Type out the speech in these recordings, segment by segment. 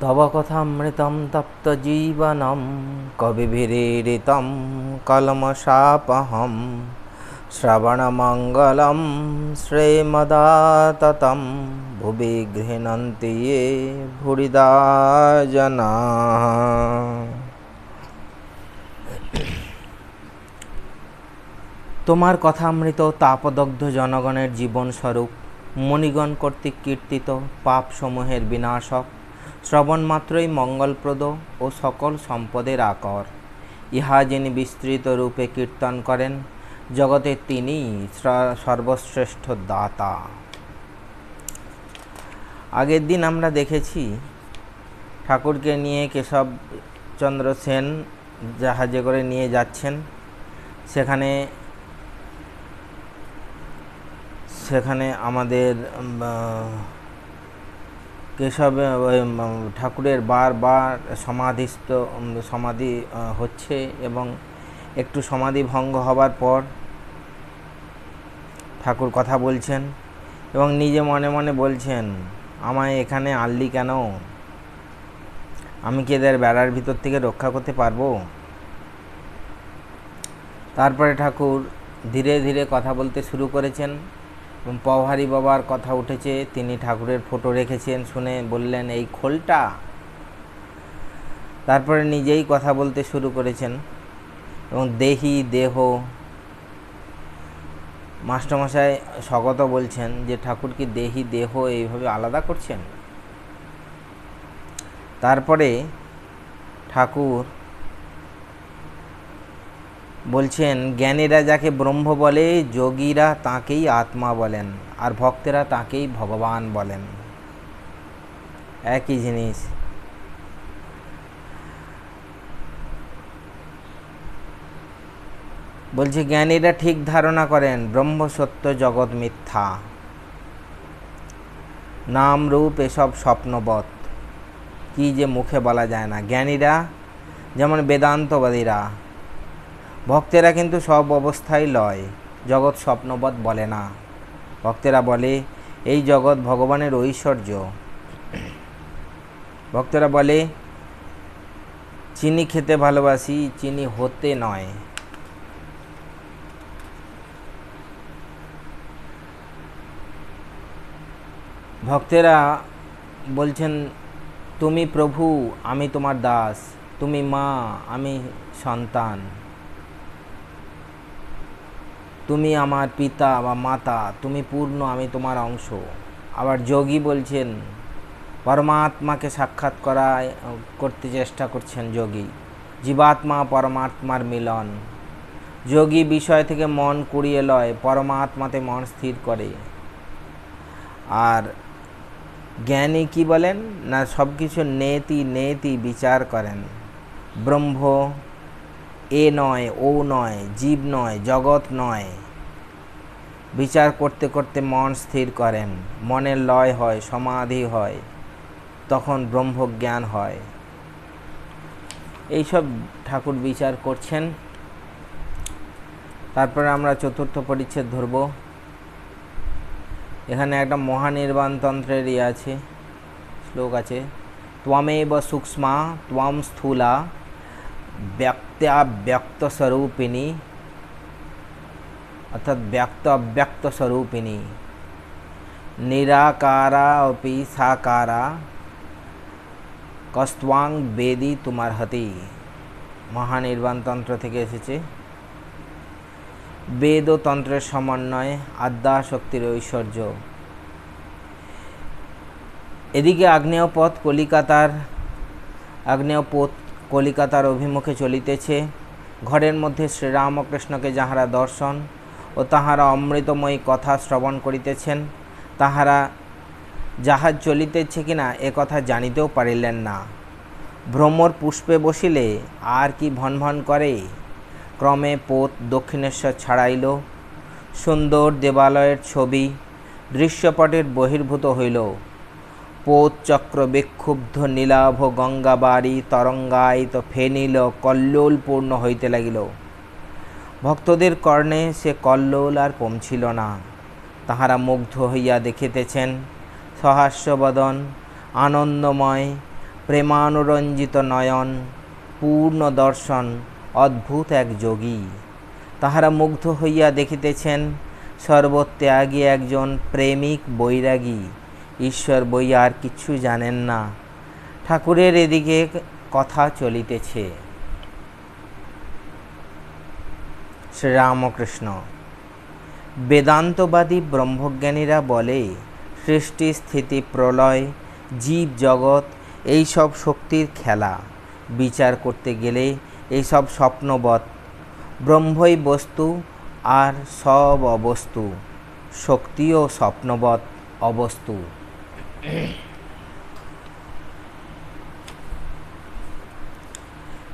তব কথামৃতম তপ্তজীবনম কবিভিরীড়িতম কলমশাপহম শ্রবণমঙ্গলম শ্রীমদাততম। ভুবি গৃহণন্তি ये ভুরিদা जना তোমার কথামৃত তাপদগ্ধ জনগণের জীবনস্বরূপ, মণিগণ কর্তৃক কীর্তিত পাপসমূহের বিনাশক শ্রবণ মাত্রই মঙ্গলপ্রদ ও সকল সম্পদের আকর। ইহা যিনি বিস্তৃত রূপে কীর্তন করেন, জগতে তিনি সর্বশ্রেষ্ঠ দাতা। আগের দিন আমরা দেখেছি, ঠাকুরকে নিয়ে কেশবচন্দ্র সেন জাহাজে করে নিয়ে যাচ্ছেন। সেখানে সেখানে আমাদের কেশব ঠাকুরের বারবার সমাধিস্থ সমাধি হচ্ছে এবং একটু সমাধি ভঙ্গ হবার পর ঠাকুর কথা বলছেন এবং নিজে মনে মনে বলছেন, আমায় এখানে আনলি কেন? আমি কি এদের বেড়ার ভিতর থেকে রক্ষা করতে পারব? তারপরে ঠাকুর ধীরে ধীরে কথা বলতে শুরু করেছেন। এবং বাবার কথা উঠেছে, তিনি ঠাকুরের ফটো রেখেছেন, শুনে বললেন, এই খোলটা? তারপরে নিজেই কথা বলতে শুরু করেছেন। এবং দেহি, দেহ, মাস্টারমশাই স্বগত বলছেন যে, ঠাকুর কি দেহি, দেহ এইভাবে আলাদা করছেন? তারপরে ঠাকুর বলছেন, জ্ঞানীরা যাকে ব্রহ্ম বলে, যোগীরা তাকেই আত্মা বলেন আর ভক্তেরা তাকেই ভগবান বলেন। একই জিনিস। বলছে, জ্ঞানীরা ঠিক ধারণা করেন, ব্রহ্ম সত্য জগৎ মিথ্যা। নাম রূপ এসব স্বপ্নবৎ। কি যে মুখে বলা যায় না। জ্ঞানীরা যেমন বেদান্তবাদীরা ভক্তেরা কিন্তু সব অবস্থায় লয়, জগৎ স্বপ্নবৎ বলে না। ভক্তেরা বলে, এই জগৎ ভগবানের ঐশ্বর্য। ভক্তরা বলে, চিনি খেতে ভালোবাসি, চিনি হতে নয়। ভক্তেরা বলছেন, তুমি প্রভু, আমি তোমার দাস, তুমি মা, আমি সন্তান। তুমি আমার পিতা বা মাতা, তুমি পূর্ণ, আমি তোমার অংশ। আবার যোগী বলছেন, পরমাত্মাকে সাক্ষাৎ করা করতে চেষ্টা করছেন যোগী। জীবাত্মা পরমাত্মার মিলন। যোগী বিষয় থেকে মন কুড়িয়ে লয়, পরমাত্মাতে মন স্থির করে। আর জ্ঞানী কি বলেন? না সব কিছু নেতি নেতি বিচার করেন। ব্রহ্ম এ নয়, ও নয়, জীব নয়, জগৎ নয়। বিচার করতে করতে মন স্থির করেন। মনের লয় হয়, সমাধি হয়, তখন ব্রহ্মজ্ঞান হয়। এইসব ঠাকুর বিচার করছেন। তারপরে আমরা চতুর্থ পরিচ্ছেদ ধরব। এখানে একটা মহানির্বাণ তন্ত্রের ইয়ে আছে, শ্লোক আছে, ত্বমেব সূক্ষ্মা, ত্বম স্থূলা ব্যক্ত্যা ব্যক্ত স্বরূপিণী অর্থাৎ ব্যক্ত অব্যক্ত স্বরূপিণী নিরাকারা অপি সাকারা কস্ত্বাং বেদি তোমার হতি মহানির্বাণতন্ত্র থেকে এসেছে। বেদ ও তন্ত্রের সমন্বয়ে আদ্যা শক্তির ঐশ্বর্য। এদিকে আগ্নেয় পথ কলিকাতার আগ্নেয় পথ কলিকাতার অভিমুখে চলিতেছে। ঘরের মধ্যে শ্রীরামকৃষ্ণকে যাহারা দর্শন ও তাহারা অমৃতময়ী কথা শ্রবণ করিতেছেন, তাহারা জাহাজ চলিতেছে কিনা এ কথা জানিতেও পারিলেন না। ভ্রমর পুষ্পে বসিলে আর কি ভন ভন করে? ক্রমে পোত দক্ষিণেশ্বর ছাড়াইল। সুন্দর দেবালয়ের ছবি দৃশ্যপটের বহির্ভূত হইল। পোত চক্র বিক্ষুব্ধ নীলাভ গঙ্গাবাড়ি তরঙ্গায়িত ফেনিল কল্লোলপূর্ণ হইতে লাগিল। ভক্তদের কর্ণে সে কল্লোল আর পৌঁছিল না। তাহারা মুগ্ধ হইয়া দেখিতেছেন, সহাস্যবদন, আনন্দময়, প্রেমানুরঞ্জিত নয়ন, পূর্ণ দর্শন, অদ্ভুত এক যোগী। তাহারা মুগ্ধ হইয়া দেখিতেছেন, সর্বত্যাগী একজন প্রেমিক বৈরাগী। ঈশ্বর বই আর কিছু জানেন না। ঠাকুরের এদিকে কথা চলিতেছে। শ্রীরামকৃষ্ণ, বেদান্তবাদী ব্রহ্মজ্ঞানীরা বলে, সৃষ্টি, স্থিতি, প্রলয়, জীব, জগৎ, এই সব শক্তির খেলা। বিচার করতে গেলে এইসব স্বপ্নবৎ, ব্রহ্মই বস্তু আর সব অবস্তু শক্তিও স্বপ্নবৎ অবস্তু।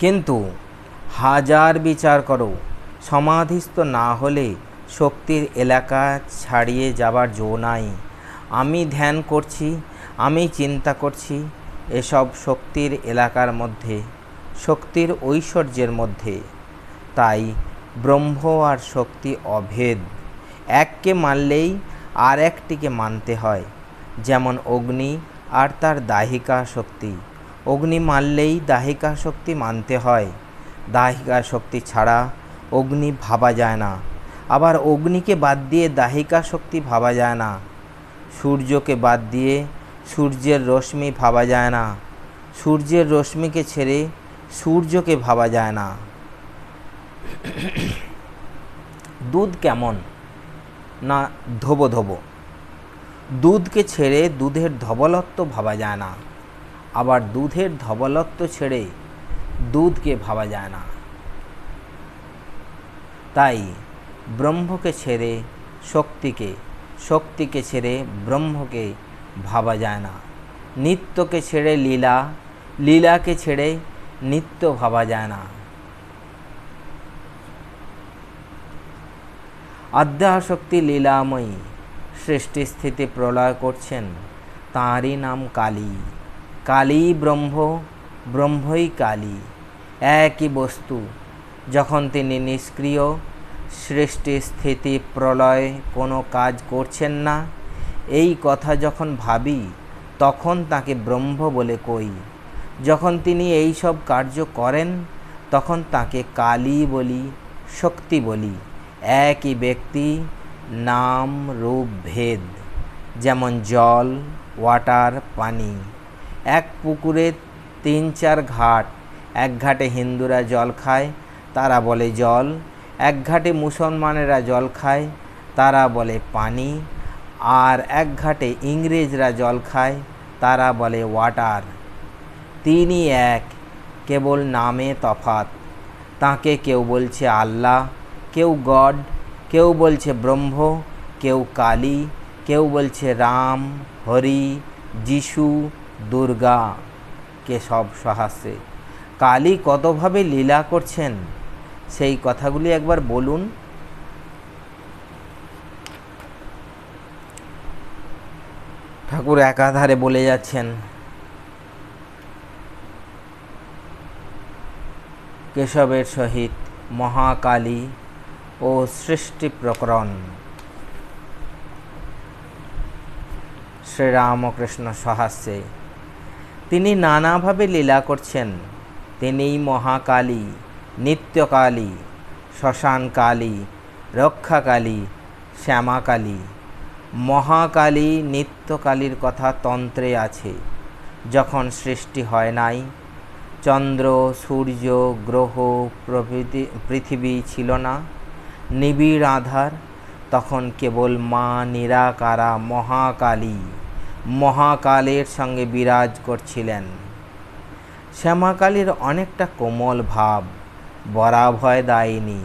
কিন্তু হাজার বিচার করো, সমাধিস্থ না হলে শক্তির এলাকা ছাড়িয়ে যাবার জো নাই। আমি ধ্যান করছি, আমি চিন্তা করছি এসব শক্তির এলাকার মধ্যে, শক্তির ঐশ্বর্যের মধ্যে। তাই ব্রহ্ম আর শক্তি অভেদ। এককে মানলেই আর একটিকে মানতে হয়। যেমন অগ্নি আর তার দাহিকা শক্তি। অগ্নি মানলেই দাহিকা শক্তি মানতে হয়। দাহিকা শক্তি ছাড়া অগ্নি ভাবা যায় না। আবার অগ্নিকে বাদ দিয়ে দাহিকা শক্তি ভাবা যায় না। সূর্যকে বাদ দিয়ে সূর্যের রশ্মি ভাবা যায় না। সূর্যের রশ্মিকে ছেড়ে সূর্যকে ভাবা যায় না। দুধ কেমন? না, ধোবো ধোবো। দুধকে ছেড়ে দুধের ধবলত্ব ভাবা যায় না। আবার দুধের ধবলত্ব ছেড়ে দুধকে ভাবা যায় না। তাই ব্রহ্মকে ছেড়ে শক্তিকে শক্তিকে ছেড়ে ব্রহ্মকে ভাবা যায় না। নিত্যকে ছেড়ে লীলা, লীলাকে ছেড়ে নিত্য ভাবা যায় না। আদ্যাশক্তি লীলাময়ী সৃষ্টি স্থিতি প্রলয় করছেন। তাঁরই নাম কালী। কালী ব্রহ্ম, ব্রহ্মই কালী। একই বস্তু। যখন তিনি নিষ্ক্রিয় সৃষ্টি স্থিতি প্রলয় কোনো কাজ করছেন না। এই কথা যখন ভাবি, তখন তাকে ব্রহ্ম বলে কই। যখন তিনি এই সব কার্য করেন, তখন তাকে কালী বলি, শক্তি বলি। একই ব্যক্তি নাম, রূপ, ভেদ, যেমন জল, ওয়াটার, পানি। এক পুকুরে তিন চার ঘাট, এক ঘাটে হিন্দুরা জল খায়, তারা বলে জল। এক ঘাটে মুসলমানেরা জল খায়, তারা বলে পানি। আর এক ঘাটে ইংরেজরা জল খায়, তারা বলে ওয়াটার। তিনি এক, কেবল নামে তফাত তাকে কেউ বলছে আল্লাহ, কেউ গড কেউ বলছে ব্রহ্ম, কেউ কালী, কেউ বলছে রাম, হরি, যিশু, দুর্গা, কে সব সহাস্যে কালী কতভাবে লীলা করছেন, সেই কথাগুলি একবার বলুন। ঠাকুর একাধারে বলে যাচ্ছেন, কেশবের সহিত মহাকালী ও সৃষ্টি প্রকরণ। শ্রীরামকৃষ্ণ সহাস্যে, তিনি নানাভাবে লীলা করছেন। তিনিই মহাকালী, নিত্যকালী, শ্মশানকালী, রক্ষাকালী, শ্যামাকালী। মহাকালী নিত্যকালীর কথা তন্ত্রে আছে। যখন সৃষ্টি হয় নাই, চন্দ্র, সূর্য, গ্রহ, প্রভৃতি, পৃথিবী ছিল না। নিবিড় আধার, তখন কেবল মা নিরাকারা মহাকালী, মহাকালের সঙ্গে বিরাজ করছিলেন। শ্যামাকালীর অনেকটা কোমল ভাব, বরাভয় দায়িনী,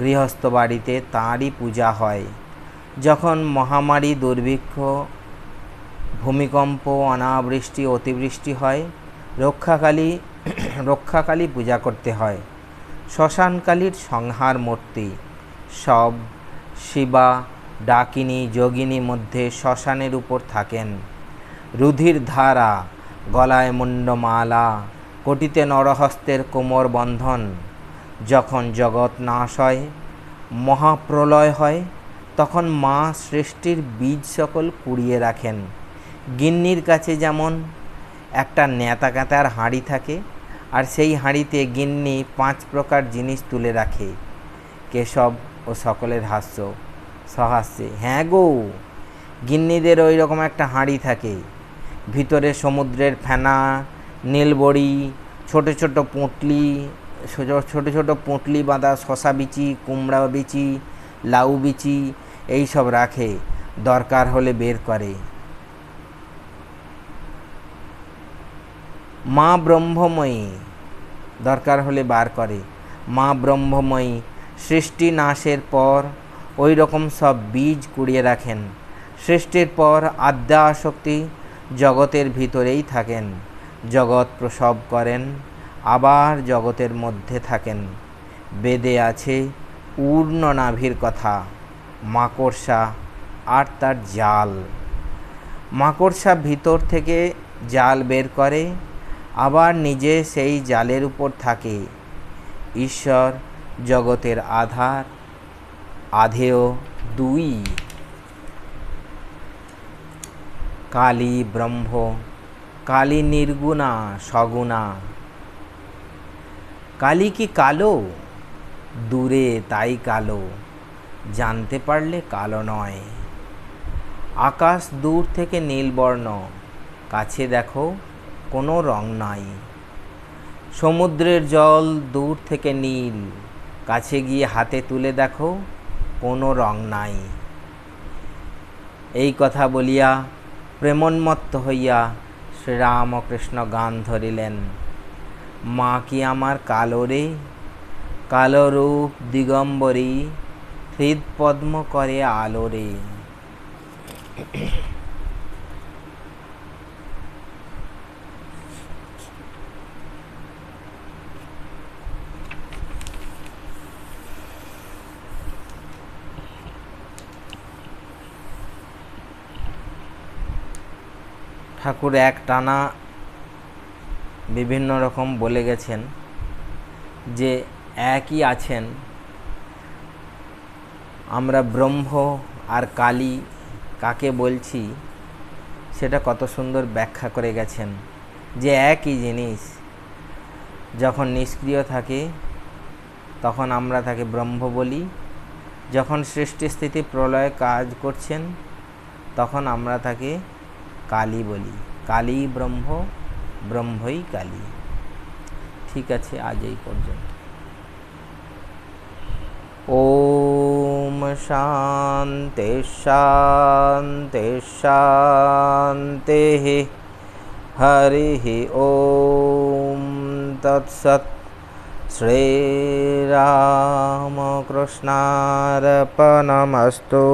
গৃহস্থ বাড়িতে তাঁরই পূজা হয়। যখন মহামারী দুর্ভিক্ষ, ভূমিকম্প, অনাবৃষ্টি, অতিবৃষ্টি হয়, রক্ষাকালী রক্ষাকালী পূজা করতে হয়। শ্মশানকালীর সংহার মূর্তি সব শিবা, ডাকিনী, যোগিনী মধ্যে শ্মশানের উপর থাকেন। রুধির ধারা, গলায় মুন্ডমালা কোটিতে নরহস্তের কোমর বন্ধন। যখন জগৎ নাশ হয়, মহাপ্রলয় হয়, তখন মা সৃষ্টির বীজ সকল কুড়িয়ে রাখেন। গিন্নির কাছে যেমন একটা নেতা কাঁতার হাঁড়ি থাকে, আর সেই হাঁড়িতে গিন্নি পাঁচ প্রকার জিনিস তুলে রাখে। কেশব ও সকলের হাস্য সহাস্যে। হ্যাঁ গো, গিন্নিদের ওই রকম একটা হাঁড়ি থাকে। ভিতরে সমুদ্রের ফেনা, নীলবড়ি, ছোট ছোট পুঁটলি ছোট ছোট পুঁটলি বাঁধা শশা বিচি, কুমড়া বিচি, লাউ বিচি, এই সব রাখে। দরকার হলে বের করে। মা ব্রহ্মময়ী, দরকার হলে বার করে। মা ব্রহ্মময়ী সৃষ্টি নাশের পর ওই রকম সব বীজ কুড়িয়ে রাখেন। সৃষ্টির পর আদ্যা শক্তি জগতের ভিতরেই থাকেন। জগৎ প্রসব করেন, আবার জগতের মধ্যে থাকেন। বেদে আছে উর্ণ নাভির কথা, মাকড়সা আর তার জাল। মাকড়সা ভিতর থেকে জাল বের করে, আবার নিজে সেই জালের উপর থাকে। ঈশ্বর জগতের আধার, আধেয় দুই। কালী ব্রহ্ম, কালী নির্গুণা, সগুণা। কালী কি কালো? দূরে তাই কালো, জানতে পারলে কালো নয়। আকাশ দূর থেকে নীলবর্ণ, কাছে দেখো কোনো রং নাই। সমুদ্রের জল দূর থেকে নীল কাছে গিয়ে হাতে তুলে দেখো, কোনো রং নাই। এই কথা বলিয়া প্রেমন্মত্ত হইয়া শ্রীরামকৃষ্ণ গান ধরিলেন। মা কি আমার কালো রে? কালো রূপ দিগম্বরী, হৃদপদ্ম করে আলো রে। ঠাকুর এক টানা বিভিন্ন রকম বলে গেছেন যে একই আছেন। আমরা ব্রহ্ম আর কালী কাকে বলছি সেটা কত সুন্দর ব্যাখ্যা করে গেছেন যে একই জিনিস। যখন নিষ্ক্রিয় থাকে, তখন আমরা তাকে ব্রহ্ম বলি। যখন সৃষ্টি স্থিতি প্রলয় কাজ করছেন, তখন আমরা তাকে কালী বলি। কালী ব্রহ্ম, ব্রহ্মই কালী। ঠিক আছে, আজ এই পর্যন্ত। ওম শান্তি শান্তি শান্তি হরি ওম তৎসৎ। শ্রীরামকৃষ্ণার্পণমস্তু